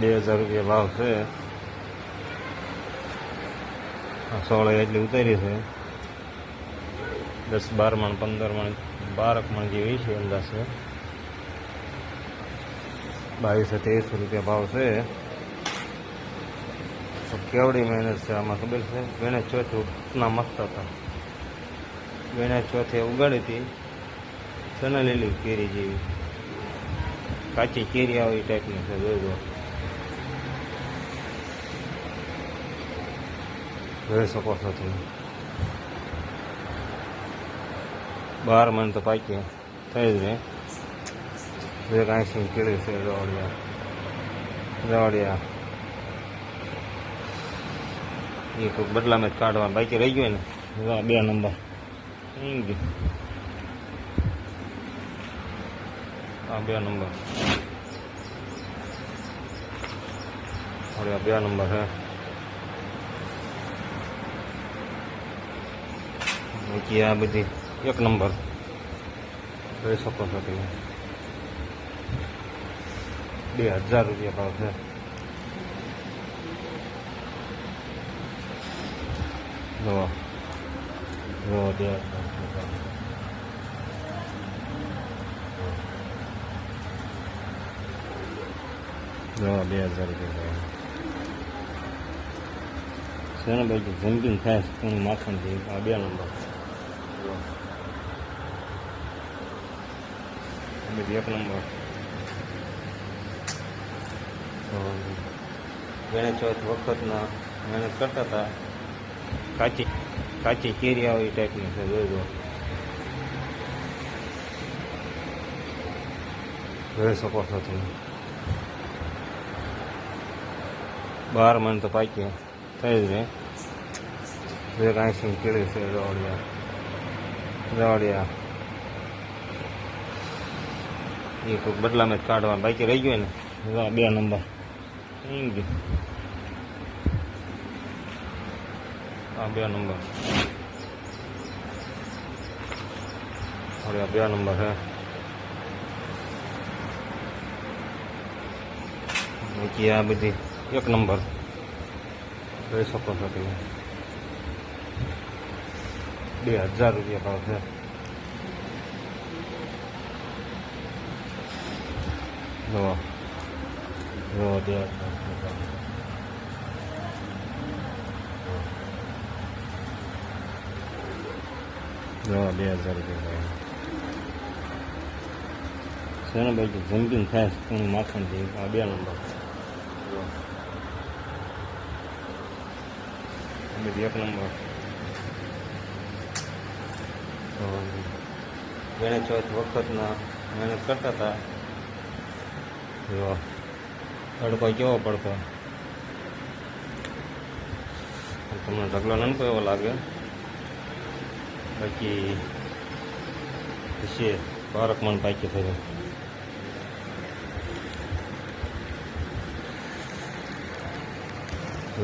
બે હજાર રૂપિયા ભાવ છે સોળે એટલી ઉતારી છે. દસ બાર મણ પંદર મણ બારક મણ જેવી છે અંદાજે. બાવીસો ત્રેવીસો રૂપિયા ભાવ છે. તો કેવડી મહેનત છે આમાં ખબર છે? વેણે ચોથે ઉપના મસ્ત હતા. વેણે ચોથે ઉગાડી હતી. સના લીલી કેરી જેવી. કાચી કેરી આવી ટાઈપની છે જોજો જોઈ શકો છો તમે બાર મણ તો પાકી થઈ જ રહે કાંઈ શું કેળી છે રવડિયા રવડિયા એ કોઈ બદલામાં જ કાઢવા બાકી રહી ગયું ને બે નંબર આ બે નંબર બે નંબર છે બાકી આ બધી એક નંબર. જોઈ શકો છો તમે. બે હજાર રૂપિયા ભાવ છે. જો જો, બે બે હજાર રૂપિયા ભાવ. છે ને ભાઈ જમ્પિંગ થાય કોણ માખણ છે આ બે નંબર. બધી એક નંબર ગણેશ ચોથ વખતના મહેનત કરતા હતા કાચી કાચી કેરી આવે એ ટાઈપની છે જોઈ દો જોઈ શકો છો તમે બાર મહિને તો પાકી થઈ જ રહે. એક આઈસી કેળી છે રવડિયા રવડિયા એ કોઈ બદલામાં જ કાઢવા, બાકી રહી ગયું ને. બે નંબર. આ બે નંબર. હવે બે નંબર છે બાકી આ બધી એક નંબર. રહી શકો છો બે હજાર રૂપિયા ભાવ છે. જો જો જો બે હજાર રૂપિયા ભાવ. છે. ને ભાઈ જમ્પિંગ થાય પણ માખણ છે, આ બે નંબર એક નંબર. તો ગણેશ ચોથ વખતના મહેનત કરતા હતા. જો, તડકો કેવો પડતો? તમને ઢગલો નનકો એવો લાગે? બાકી છે બારક મણ પાકી થયું.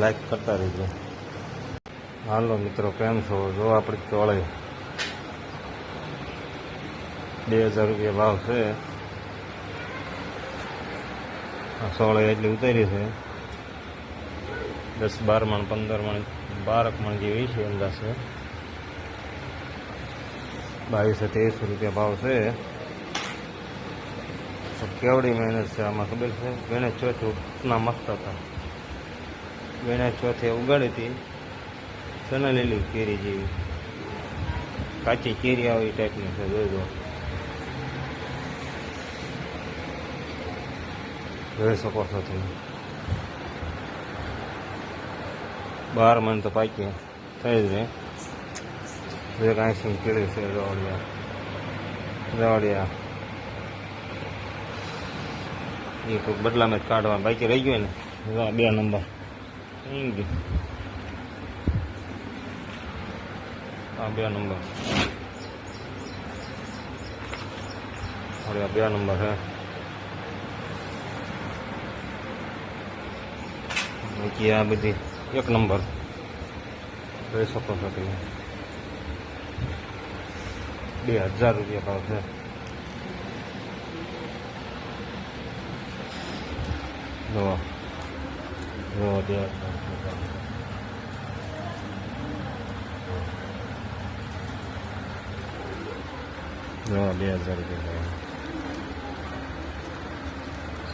લાઈક કરતા રહેજો. હાલો મિત્રો, કેમ છો? જો આપણી ચોળે બે હજાર રૂપિયા ભાવ છે. સોળે એટલી ઉતારી છે. દસ બાર મણ પંદર મણ બારક મણ જેવી છે અંદાજે. બાવીસો ત્રેવીસો રૂપિયા ભાવ છે. કેવડી મહેનત છે આમાં ખબર છે? ગણેશ ચોથ ઉપના મસ્ત હતા. ગણેશ ચોથે ઉગાડી હતી. સના લીલી કેરી જેવી. કાચી કેરી આવી ટાઈપની છે, જોઈ જોઈ શકો છો બાર મણ તો પાકી થઈ જ રહે. કાંઈ આઈસી કેળી છે રવડિયા. રવડિયા. એ કોઈ બદલામાં જ કાઢવા બાકી રહી ગયું ને? બે નંબર. એમ ગયું. આ બે નંબર. હવે બે નંબર છે બાકી આ બધી એક નંબર. જોઈ શકો છો તમે. બે હજાર રૂપિયા ભાવ છે. જો જો, બે જો, બે હજાર રૂપિયા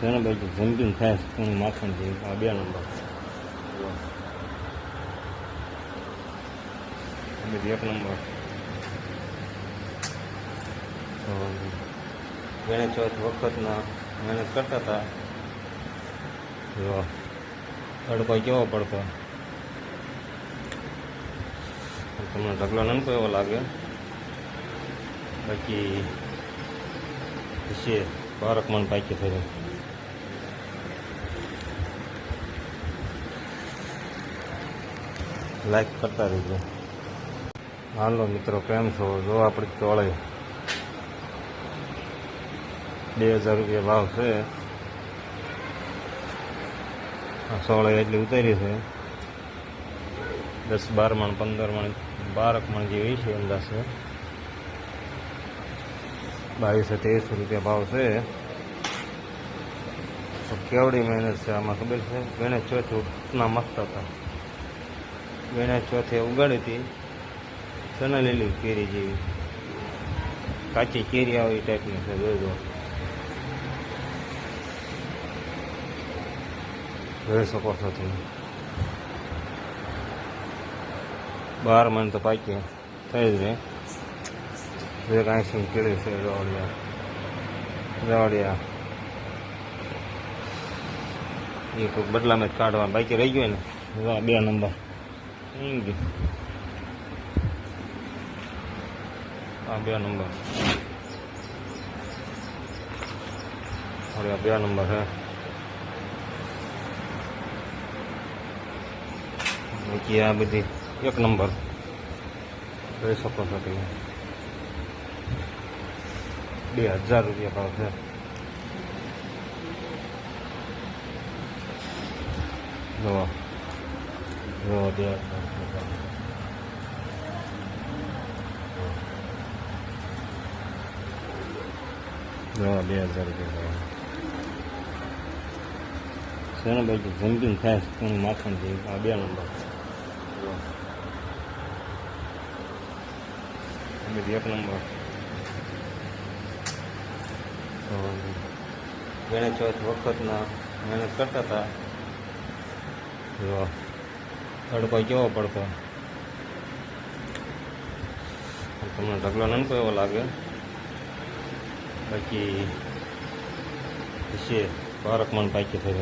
છે. ને ભાઈ જમ્પિંગ થાય કોણ માખણ જેવું આ બે નંબર જો. આ બધી એક નંબર તો ગણેશ ચોથ વખતના મહેનત કરતા હતા જો તડકો કેવો પડતો તમને ઢગલો નનકો એવો લાગે બાકી છે બારક મન પાકી થયું લાઈક કરતા રહેજો હાલો મિત્રો, કેમ છો? જો આપણી ચોળે બે હજાર રૂપિયા ભાવ છે. આ સોળે એટલી ઉતારી છે. દસ બાર મણ, પંદર મણ, બારક મણ જેવી છે અંદાજે. બાવીસો ત્રેવીસો રૂપિયા ભાવ છે. તો કેવડી મહેનત છે આમાં ખબર છે? વેણે ચોથ ઉપના મસ્ત હતા. વેણે ચોથે ઉગાડી હતી. સના લીલી કેરી જેવી. કાચી કેરી આવે એ ટાઈપની છે જોજો જોઈ શકો છો તમે. બાર મણ તો પાકી થઈ જ રહે કાંઈ શું કેળી છે, રવાડિયા. રવાડિયા. એ કોઈ બદલામાં જ કાઢવા બાકી રહી ગયો ને? બે નંબર. થેન્ક ગયું આ બે નંબર અરે આ બે નંબર હે બાકી આ બધી એક નંબર જોઈ શકો છો તમે બે હજાર રૂપિયા ભાવ છે જુઓ જુઓ બે હજાર રૂપિયા ભાવ. બે હજાર રૂપિયા છે ને થાય જેવી આ બે નંબર. એક નંબર. તો ચોથ વખતના મહેનત કરતા હતા. તડકો કેવો પડતો? તમને ઢગલો નનકો એવો લાગે બાકી છે બારક મણ પાકી થઈ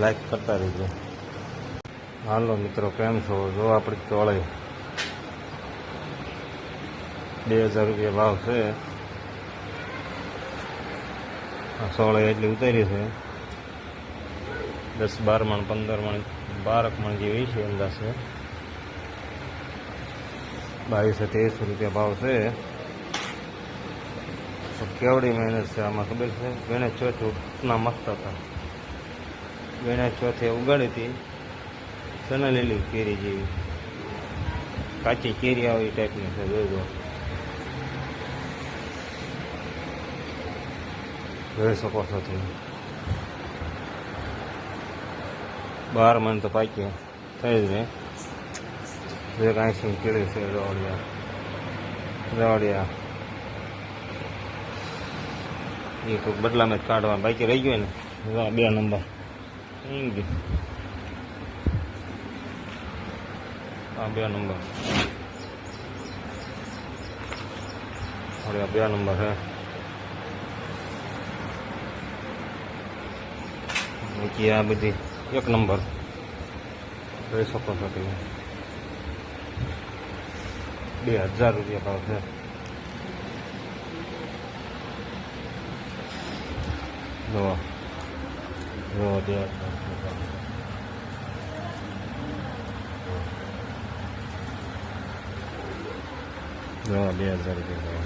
લાઈક કરતા રહેજો. હાલો મિત્રો, કેમ છો? જો આપણી ચોળાઈ બે હજાર રૂપિયા ભાવ છે. આ સોળે એટલી ઉતારી છે. દસ બાર મણ, પંદર મણ, બારક મણ જેવી છે અંદાજે. બાવીસો ત્રેવીસો રૂપિયા ભાવ છે. તો કેવડી મહેનત છે આમાં ખબર છે? બેને ચોથ ઉપના મસ્ત હતા. બેને ચોથે ઉગાડી હતી. સના લીલી કેરી જેવી? કાચી કેરી આવે ટાઈપની છે જોજો જોઈ શકો છો તમે. બાર મહિને તો પાકી થઈ જ રહે. એક કાંઈ કેળી છે, રવડિયા. રવડિયા. એ તો બદલામાં જ કાઢવા બાકી રહી ગયો ને. બે નંબર. આ બે નંબર. અરે બે નંબર હે. બાકી આ બધી એક નંબર. જોઈ શકો બે હજાર રૂપિયા ભાવ છે. જો જો બે બે હજાર રૂપિયા ભાવ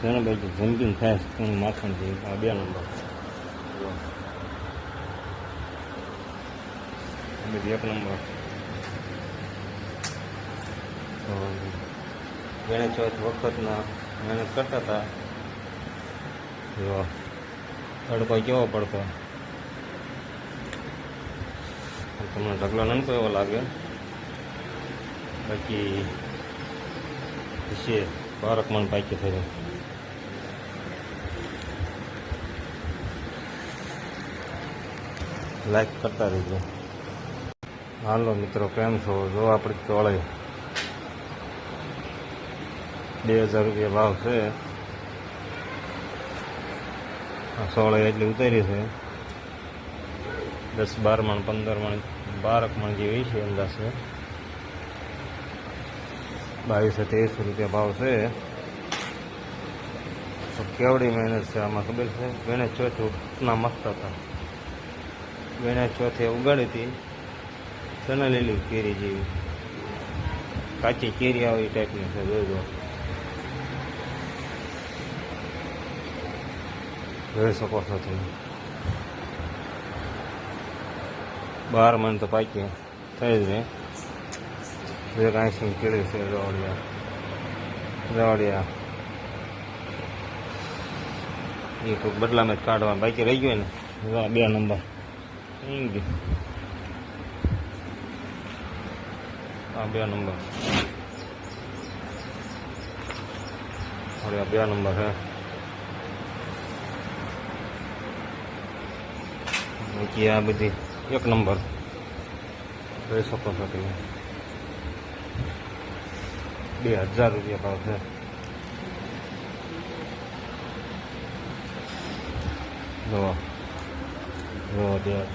છે. ને ભાઈ થાય કોણ માખણ છે. આ બે નંબર. એક નંબર. તો ગણેશ ચોથ વખતના મહેનત કરતા હતા. જો, તડકો કેવો પડતો. તમને ઢગલો નનકો એવો લાગે બાકી છે બારક મન પાકી થયું. લાઈક કરતા રહેજો. હાલો મિત્રો, કેમ છો? જો આપણી ચોળાઈ બે હજાર રૂપિયા ભાવ છે. આ સોળાઈ એટલી ઉતારી છે. દસ બાર મણ પંદર મણ બારક મણ જેવી છે અંદાજે. બાવીસો ત્રેવીસો રૂપિયા ભાવ છે. તો કેવડી મહેનત છે આમાં ખબર છે? વેણે ચોથે ઉપના મસ્ત હતા. વેણે ચોથે ઉગાડી હતી. સના લીલી કેરી જેવી. કાચી કેરી આવે ટાઈપની છે જોજો જોઈ શકો છો તમે. બાર મન તો પાકી થઈ જ ને કાંઈ આઈસ્ક્રીમ કેળી છે રવડિયા. રવડિયા. એ તો બદલામાં જ કાઢવાનું, બાકી રહી ગયો ને. બે નંબર. આ બે નંબર. બે નંબર હે. બાકી આ બધી એક નંબર. જોઈ શકો છો તમે. બે હજાર રૂપિયા ભાવ છે. જો બે હજાર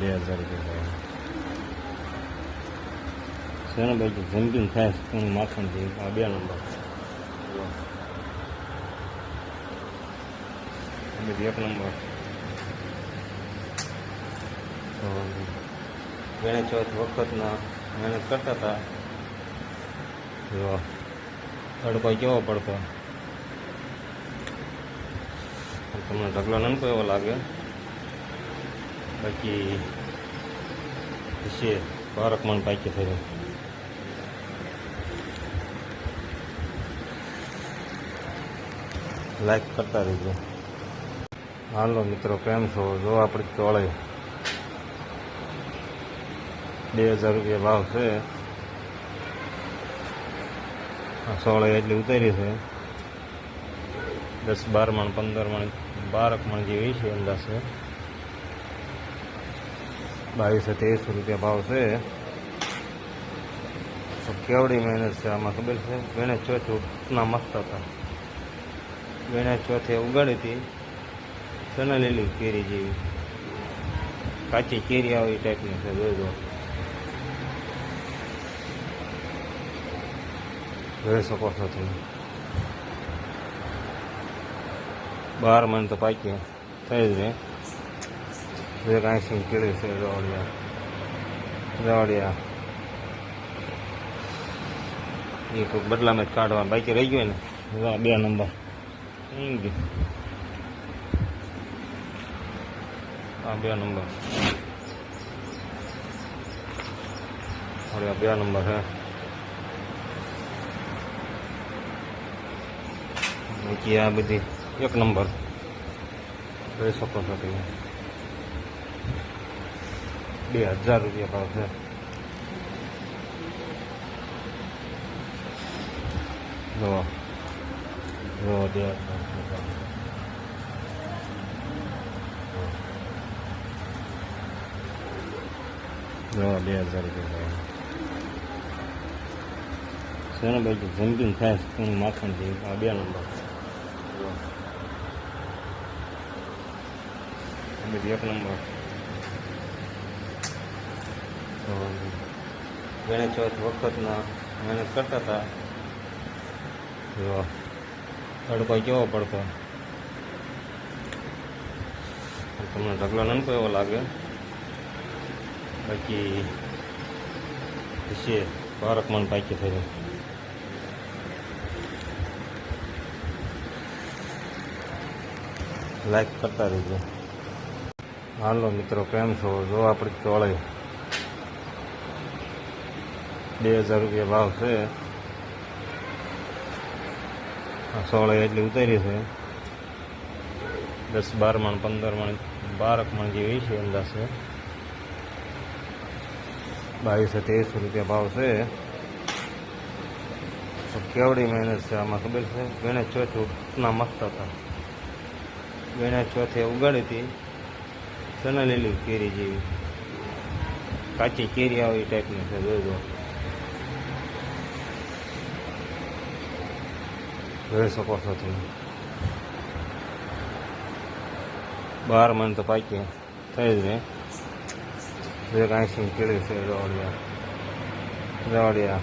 બે હજાર રૂપિયા શેનો બાજુ જમ્પિંગ થાય છે? માખણ છે? આ બે નંબર. બધી એક નંબર ગણેશ ચોથ વખતના મહેનત કરતા હતા તડકો કેવો પડતો તમને ઢગલો નનકો એવો લાગે બાકી છે બારક મન પાકી થઈ લાઈક કરતા રહીજો. હાલો મિત્રો, કેમ છો? જો આપણી ચોળાઈ બે હજાર રૂપિયા ભાવ છે. આ સોળાઈ એટલી ઉતારી છે. દસ બાર મણ, પંદર મણ, બારક મણ જેવી છે અંદાજે. બાવીસો ત્રેવીસો રૂપિયા ભાવ છે. કેવડી મહેનત છે આમાં ખબર છે? ગણેશ ચોથ ના મસ્ત હતા. ગણેશ ચોથે ઉગાડી હતી સના લીલી કેરી જેવી. કાચી કેરી આવે એ ટાઈપની છે જોજો જોઈ શકો છો તમે. બાર મણ તો પાકી થઈ જ ને? કાંઈ સિંહ કેળી છે, રવડિયા. રવડિયા. એ બદલામાં જ કાઢવા બાકી રહી ગયો ને. બે નંબર. ગયું આ બે નંબર આ બે નંબર હે બાકી આ બધી એક નંબર જોઈ શકો છો તમે બે હજાર રૂપિયા ભાવ છે જો જો બે હજાર રૂપિયા ભાવ. જો બે હજાર રૂપિયા ભાવ શેનો બાજુ જમ્પિંગ થાય આ બે નંબર એક નંબર ગણેશ ચોથ વખતના મહેનત કરતા હતા તડકો કેવો પડતો તમને ઢગલો નનકો એવો લાગે બાકી છે બારક મણ પાકી થઈ લાઈક કરતા રહીજો હાલો મિત્રો, કેમ છો? જો આપણી ચોળાઈ બે હજાર રૂપિયા ભાવ છે. આ સોળે એટલી ઉતારી છે. દસ બાર મણ પંદર મણ બારક મણ જેવી છે અંદાજે. બાવીસો તેવીસો રૂપિયા ભાવ છે. તો કેવડી મહેનત છે આમાં ખબર છે? ગણેશ ચોથ ઉપના મસ્ત હતા. ગણેશ ચોથે ઉગાડી હતી. સના લીલી કેરી જેવી. કાચી કેરી આવી ટાઈપની છે જોજો જોઈ શકો છો બાર મન તો પાકી થઈ જ ને એક શું કેળી છે રવાડિયા. રવાડિયા.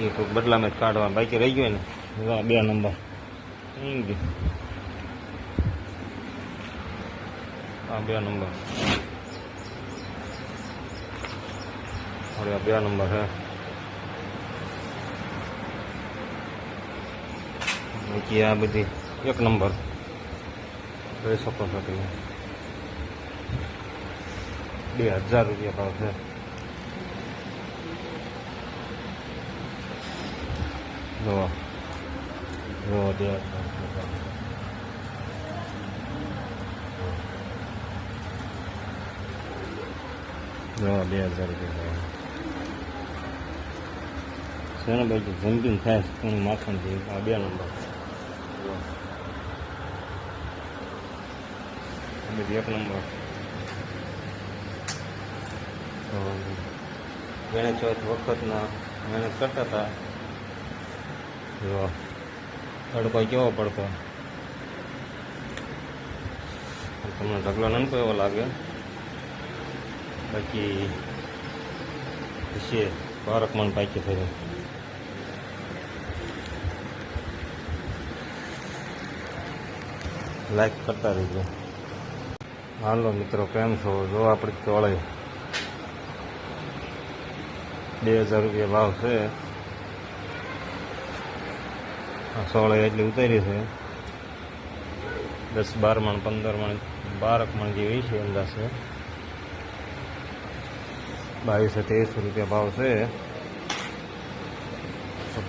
એ તો બદલામાં જ કાઢવા બાકી રહી ગયો ને? બે નંબર. આ બે નંબર. બે નંબર છે બાકી આ બધી એક નંબર. જોઈ શકો છો તમે. બે હજાર રૂપિયા ભાવ છે. જોવો જોવો બે. જોવો બે હજાર રૂપિયા ભાવ ને બાજુ જમ્પિંગ થાય પણ માખણ છે આ બે નંબર જો. આ બધી એક નંબર તો ગણેશ ચોથ વખતના મહેનત કરતા હતા જો તડકો કેવો પડતો તમને ઢગલો નનકો એવો લાગે બાકી છે બારક મન પાકી થયું લાઈક કરતા રહીજો હાલો મિત્રો, કેમ છો? જો આપણી ચોળે બે હજાર રૂપિયા ભાવ છે. આ સોળે એટલી ઉતારી છે. દસ બાર મણ, પંદર મણ, બારક મણ જેવી છે અંદાજે. બાવીસો ત્રેવીસો રૂપિયા ભાવ છે.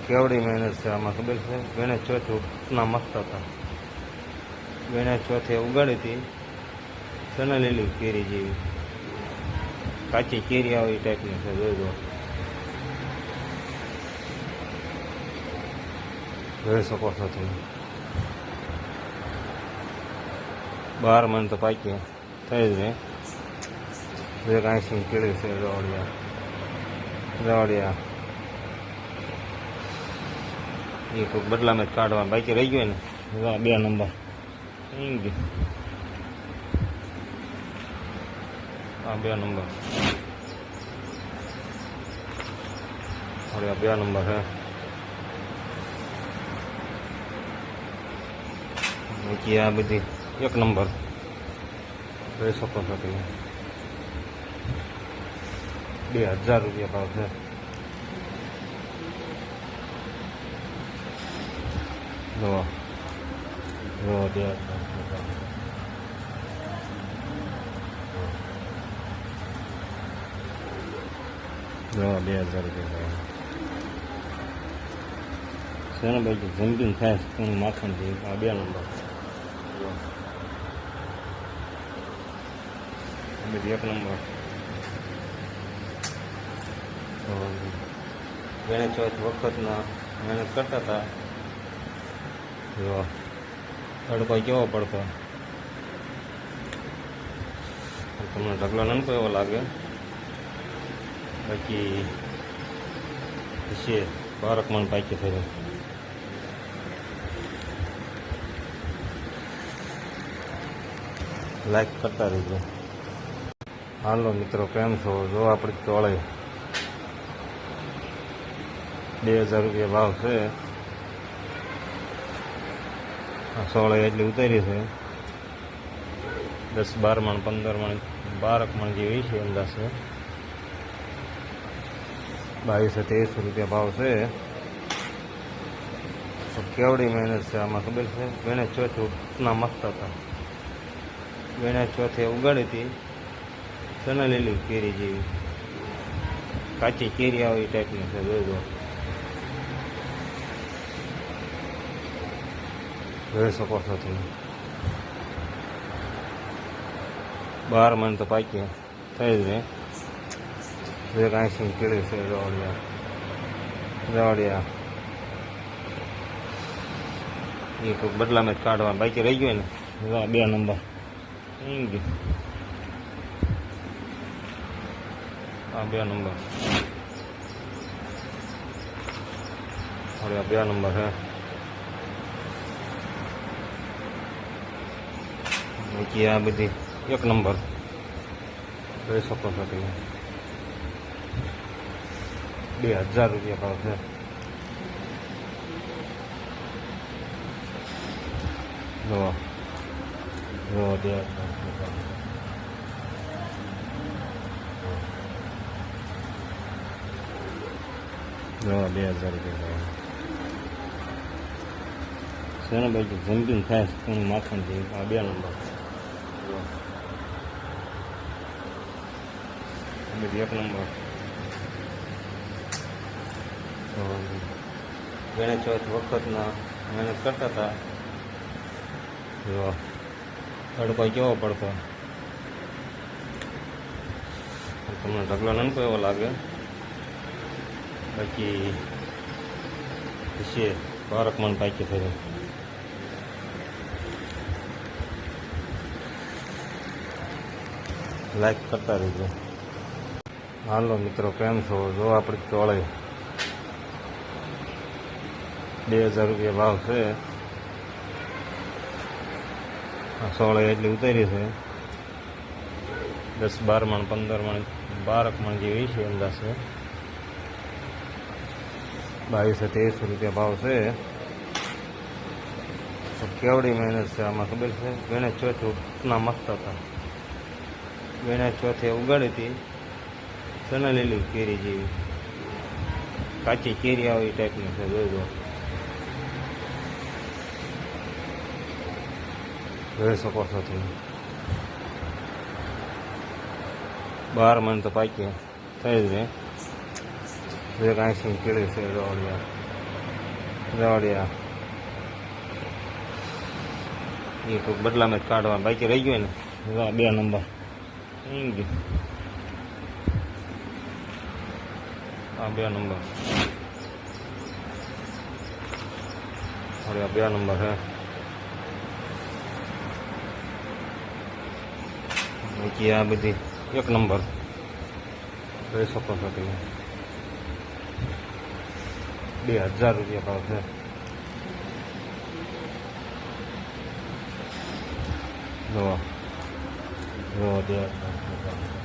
કેવડી મહેનત છે આમાં ખબર છે? ગણેશ ચોથ ના મસ્ત હતા. ગણેશ ચોથે ઉગાડી હતી. સના લીલી કેરી જેવી. કાચી કેરી આવે એ ટાઈપની છે જોજો જોઈ શકો છો તમે. બાર મન તો પાકી થઈ જ ને? કાંઈ આઈસી કેળી છે, રવાડિયા. રવાડિયા. એ કોઈ બદલામાં જ કાઢવા બાકી રહી ગયો ને. બે નંબર. થઈ ગયું આ બે નંબર અરે બે નંબર છે બાકી આ બધી એક નંબર જોઈ શકો છો તમે બે હજાર રૂપિયા ભાવ છે જો જો બે હજાર રૂપિયા ભાવ. જુઓ બે હજાર રૂપિયા છે બાજુ? જમ્પિંગ થાય કોનું માખણ આ બે નંબર. બધી એક નંબર. ગણેશ ચોથ વખતના મહેનત કરતા હતા. જો, તડકો કેવો પડતો? તમને ઢગલો નનકો એવો લાગે બાકી છે બારક મણ પાકી થઈ લાઈક કરતા રહીજો. હાલો મિત્રો, કેમ છો? જો આપણી ચોળે બે હજાર રૂપિયા ભાવ છે. આ સોળે એટલી ઉતારી છે. દસ બાર મણ, પંદર મણ બારક મણ જેવી છે અંદાજે. બાવીસો તેવીસો રૂપિયા ભાવ છે. કેવડી મહેનત છે આમાં ખબર છે? ગણેશ ચોથ ઉપના મસ્ત હતા. ગણેશ ચોથે ઉગાડી હતી. સના લીલી કેરી જેવી. કાચી કેરી આવે ટાઈપની છે જોજો જોઈ શકો છો તમે. બાર મહિને તો પાક્યા. થઈ જ ને એક આઈસી કેળી છે, રવડિયા. રવાડિયા. એ કોઈ બદલામાં જ કાઢવા બાકી રહી ગયું ને? જો બે નંબર. અહીં ગયું આ બે નંબર. હવે બે નંબર છે બાકી આ બધી એક નંબર. જોઈ શકો છો તમે. બે હજાર રૂપિયા ભાવ છે. જો જુઓ બે રૂપિયા બે હજાર રૂપિયા ભાવ છે. ને ભાઈ જમ્પિંગ થાય છે? માખણ છે આ બે નંબર. એક નંબર. તો ગણેશ ચોથ વખતના મહેનત કરતા હતા. જો તડકો કેવો પડતો. તમને ઢગલો નનકો એવો લાગે. બાકી છે બારક મન પાકી થયું લાઈક કરતા રહેજો. હાલો મિત્રો, કેમ છો? જો આપણી ચોળાઈ બે હજાર રૂપિયા ભાવ છે. આ સોળાઈ એટલી ઉતારી છે. દસ બાર મણ, પંદર મણ, બારક મણ જેવી છે અંદાજે. બાવીસો તેવીસો રૂપિયા ભાવ છે. કેવડી મહેનત છે આમાં ખબર છે? વેણે ચોથ ઉપના મસ્ત હતા. વેણે ચોથે ઉગાડી હતી. સના લીલી કેરી જેવી. કાચી કેરી આવી ટાઈપની છે જોજો જોઈ શકો છો તમે બાર મણ તો પાકી થઈ જ ને કાંઈ આઈસી કેળી છે રવાડિયા રવાડિયા એ તો બદલામાં જ કાઢવા બાકી રહી ગયું ને બે નંબર આ બે નંબર બે નંબર છે બાકી આ બધી એક નંબર. જોઈ શકો છો તમે. બે હજાર રૂપિયા ભાવ છે. જો જોવા બે હજાર.